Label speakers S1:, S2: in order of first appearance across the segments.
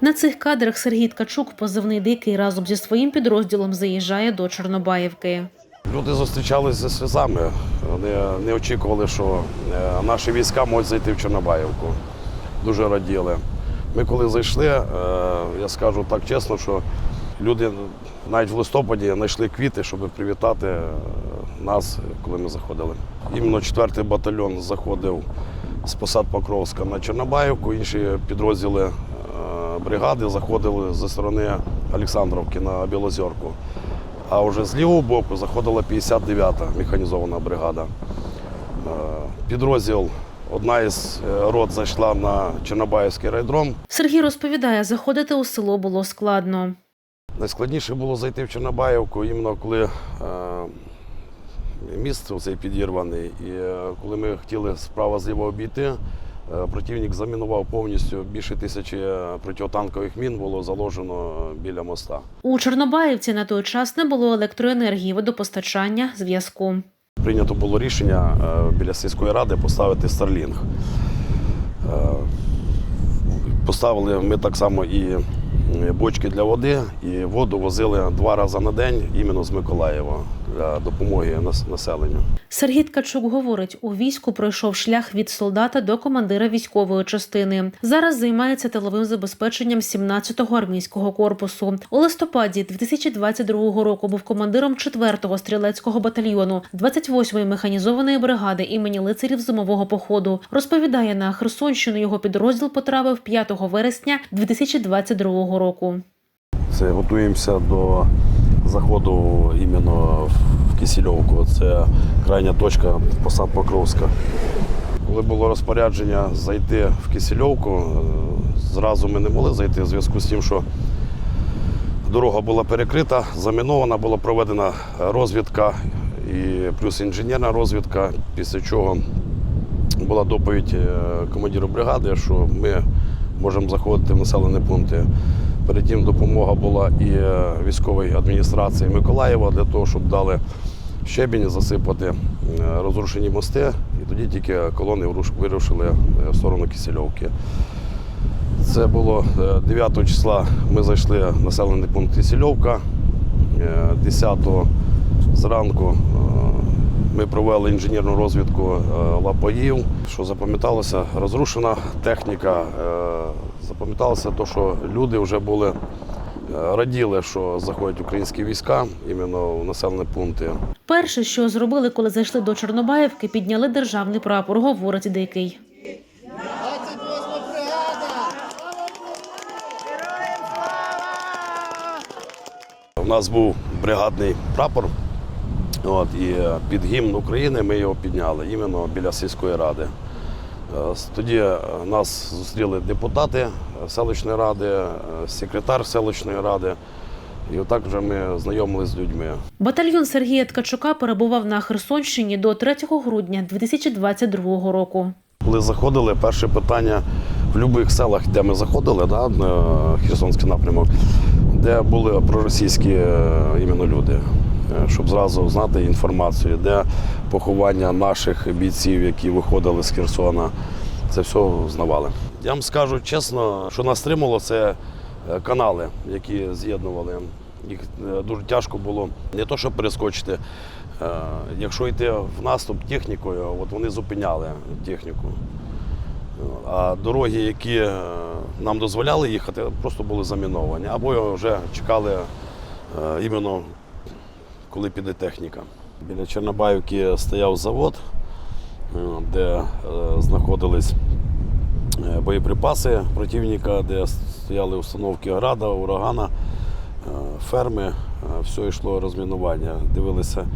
S1: На цих кадрах Сергій Ткачук, позивний дикий, разом зі своїм підрозділом заїжджає до Чорнобаївки.
S2: Люди зустрічалися зі сльозами. Вони не очікували, що е, наші війська можуть зайти в Чорнобаївку. Дуже раділи. Ми коли зайшли, е, я скажу так чесно, що люди навіть в листопаді знайшли квіти, щоб привітати е, нас, коли ми заходили. Іменно 4-й батальйон заходив з посад Покровська на Чорнобаївку, інші підрозділи е, бригади заходили зі сторони Олександровки на Білозерку. А вже з лівого боку заходила 59-та механізована бригада. Е, Підрозділ, одна із е, рот зайшла на Чорнобаївський райдром.
S1: Сергій розповідає, заходити у село було складно.
S2: Найскладніше було зайти в Чорнобаївку, іменно коли міст цей підірваний. І е, коли ми хотіли справа зліва обійти, е, противник замінував повністю більше тисячі е, протитанкових мін було заложено біля моста.
S1: У Чорнобаївці на той час не було електроенергії, водопостачання, зв'язку.
S2: Прийнято було рішення біля сільської ради поставити. Е, Поставили ми так само і бочки для води, і воду возили два рази на день іменно з Миколаєва для допомоги населенню.
S1: Сергій Ткачук говорить, у війську пройшов шлях від солдата до командира військової частини. Зараз займається тиловим забезпеченням 17-го армійського корпусу. У листопаді 2022 року був командиром 4-го стрілецького батальйону 28-ї механізованої бригади імені лицарів зимового походу. Розповідає на Херсонщину його підрозділ потрапив 5 вересня 2022 року.
S2: Це готуємося до заходу іменно в Кисельовку. Це крайня точка посад Покровська. Коли було розпорядження зайти в Кисельовку, е, зразу ми не могли зайти в зв'язку з тим, що дорога була перекрита, замінована, була проведена розвідка і плюс інженерна розвідка, після чого була доповідь е, командиру бригади, що ми можемо заходити в населені пункти. Перед тим допомога була і е, військовій адміністрації Миколаєва для того, щоб дали щебінь засипати е, розрушені мости, і тоді тільки колони вирушили е, в сторону Кисельовки. Це було е, 9 числа. Ми зайшли в населений пункт Кисельовка. Е, 10 зранку ми провели інженерну розвідку лапаїв. Що запам'яталося, розрушена техніка. Запам'яталося те, що люди вже були е, раділи, що заходять українські війська іменно в населені пункти.
S1: Перше, що зробили, коли зайшли до Чорнобаївки, підняли державний прапор, говорить дикий.
S2: У нас був бригадний прапор. От, і е, під гімн України ми його підняли іменно біля сільської ради. Е, Тоді е, нас зустріли депутати е, селищної ради, секретар селищної ради. І отак вже ми знайомилися з людьми.
S1: Батальйон Сергія Ткачука перебував на Херсонщині до 3 грудня 2022 року.
S2: Коли заходили, перше питання в будь-яких селах, де ми заходили, да, Херсонський напрямок, де були проросійські е, іменно люди, е, щоб зразу знати інформацію, де поховання наших бійців, які виходили з Херсона, це все знавали. Я вам скажу чесно, що нас стримало, це е, канали, які з'єднували. Їх дуже тяжко було не то, щоб перескочити. Якщо йти в наступ технікою, от вони зупиняли техніку. А дороги, які е, нам дозволяли їхати, просто були заміновані. Або вже чекали е, іменно, коли піде техніка. Біля Чорнобаївки стояв завод, е, де знаходились боєприпаси противника, де стояли установки града, урагана, ферми, все йшло розмінування. Дивилися,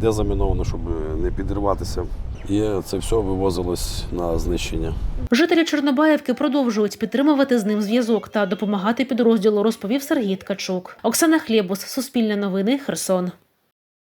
S2: де заміновано, щоб не підірватися. І це все вивозилось на знищення.
S1: Жителі Чорнобаївки продовжують підтримувати з ним зв'язок та допомагати підрозділу, розповів Сергій Ткачук. Оксана Хлєбус, Суспільне новини, Херсон.